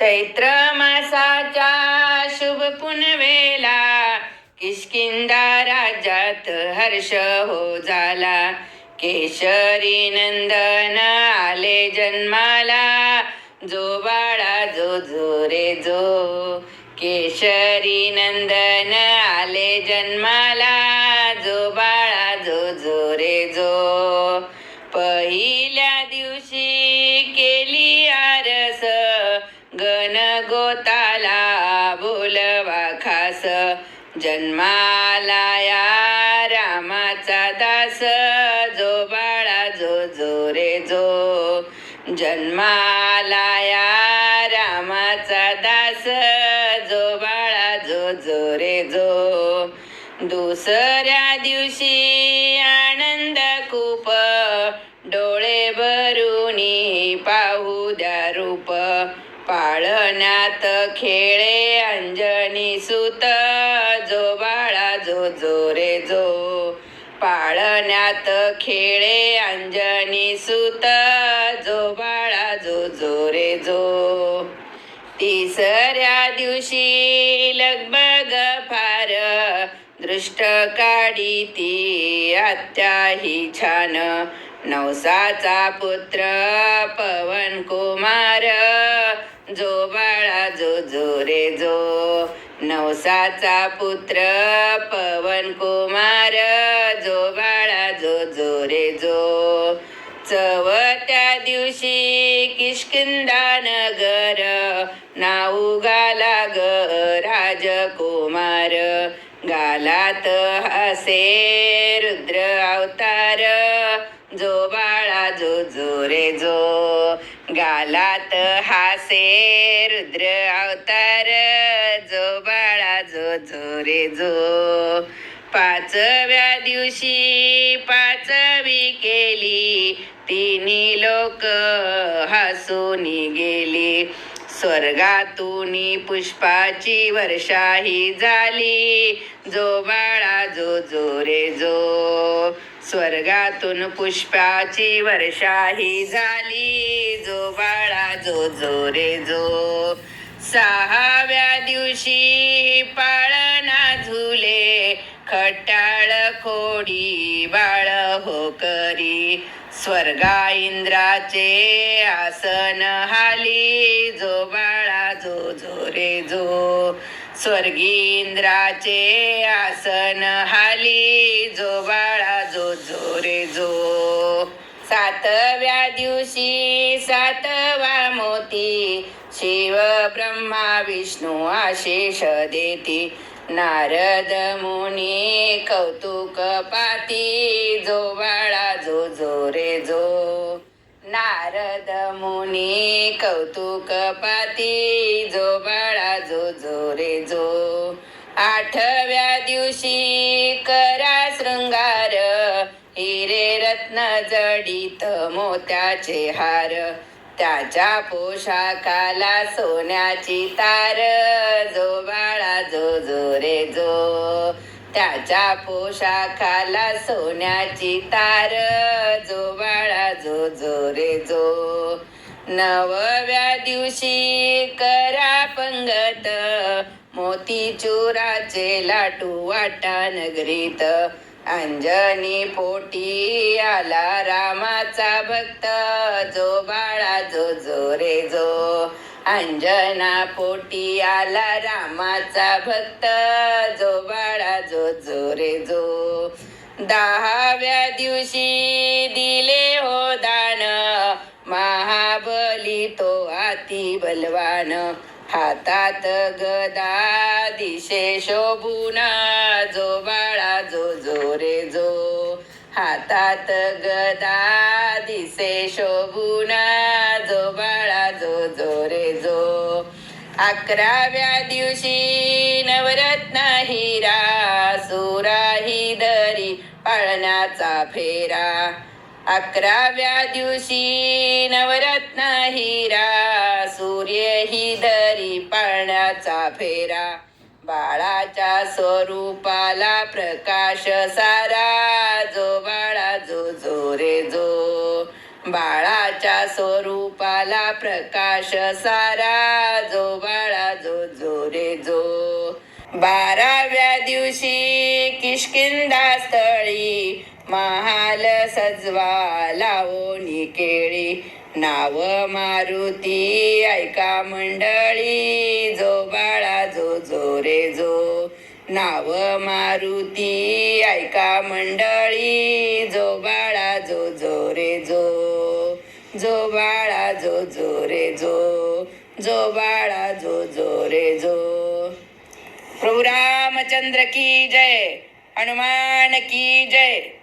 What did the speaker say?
चैत्र मासाच्या शुभ पुनवेला. किष्किंदा राज्यात हर्ष हो झाला केशरी नंदन आले जन्माला. जो बाळा जो जो रे जो केशरी नंदन आले जन्माला. जन्माला या रामाचा दास जो बाळा जो जो रे जो जन्माला या रामाचा दास जो बाळा जो जो रे जो दुसऱ्या दिवशी आनंद खूप डोळे भरूनी पाहू द्या रूप. पाळण्यात खेळे अंजनी सुत जो रे जो. पाळण्यात खेळे अंजनी सुत. जो बाळा जो जो रे जो. तिसऱ्या दिवशी लगबग फार. दृष्ट काढी ती आत्याही छान. नवसाचा पुत्र पवन कुमार जो बाळा जो जो रे जो. नवसाचा पुत्र पवन कुमार जो बाळा जो जो रे जो. चवत्या दिवशी किशकिंदा नगर नाऊ गाला ग राजकुमार. गालात हसे रुद्र अवतार जो बाळा जो जो रे जो. गालात हासे रुद्र अवतार. बाळा जो. रे पाचव्या दिवशी पाचवी केली. तिन्ही लोक हसून गेली. स्वर्गातून पुष्पाची वर्षाही झाली. जो बाळा जो जो रे जो. स्वर्गातून पुष्पाची वर्षाही झाली. जो बाळा जो जो रे जो. सहाव्या दिवशी पा खोडी बाळ हो करी. स्वर्गा इंद्राचे आसन हाली. जो बाळा जो जो रे जो. स्वर्गी इंद्राचे आसन हाली. जो बाळा जो जो रे जो. सातव्या दिवशी सातवा मोती. शिव ब्रह्मा विष्णू आशिष देती. नारद मुनी कौतुक पाती जो बाळा जो जो रे जो. नारद मुनी कौतुक पाती जो बाळा जो जो रे जो. आठव्या दिवशी करा शृंगार हिरे रत्न जडित मोत्याचे हार. त्याच्या पोशाखाला सोन्याची तार. जो बाळा जो जो रे जो. त्याच्या पोशाखाला सोन्याची तार. जो बाळा जो जो रे जो. नवव्या दिवशी करा पंगत. मोती चुराचे लाटू वाटा नगरीत. अंजनी पोटी आला रामाचा भक्त. जो बाळा जो जो रे जो. अंजना पोटी आला रामाचा भक्त. जो बाळा जो जो रे जो. दहाव्या दिवशी दिले हो दान. महाबली तो अति बलवान. हातात गदा दिशे शोभून. जो बाळा जो हातात गदा दिसे शोभुना जो बाळा जो जो रे जो अकराव्या दिवशी नवरत्न हिरा सुरा ही दरी पाळण्याचा फेरा. अकराव्या दिवशी नवरत्न हिरा सूर्य ही दरी पाळण्याचा फेरा. बाळाच्या स्वरूपाला प्रकाश सारा बाळाच्या स्वरूपाला प्रकाश सारा जो बाळा जो जो रे जो. बाराव्या दिवशी किशकिंदा स्थळी महाल सजवा लावोनी केळी. नाव मारुती ऐका मंडळी जो बाळा जो जो रे जो. नाव मारुती ऐका मंडळी. जो रे जो जो बाळा जो जो रे जो प्रभु रामचंद्र की जय हनुमान की जय.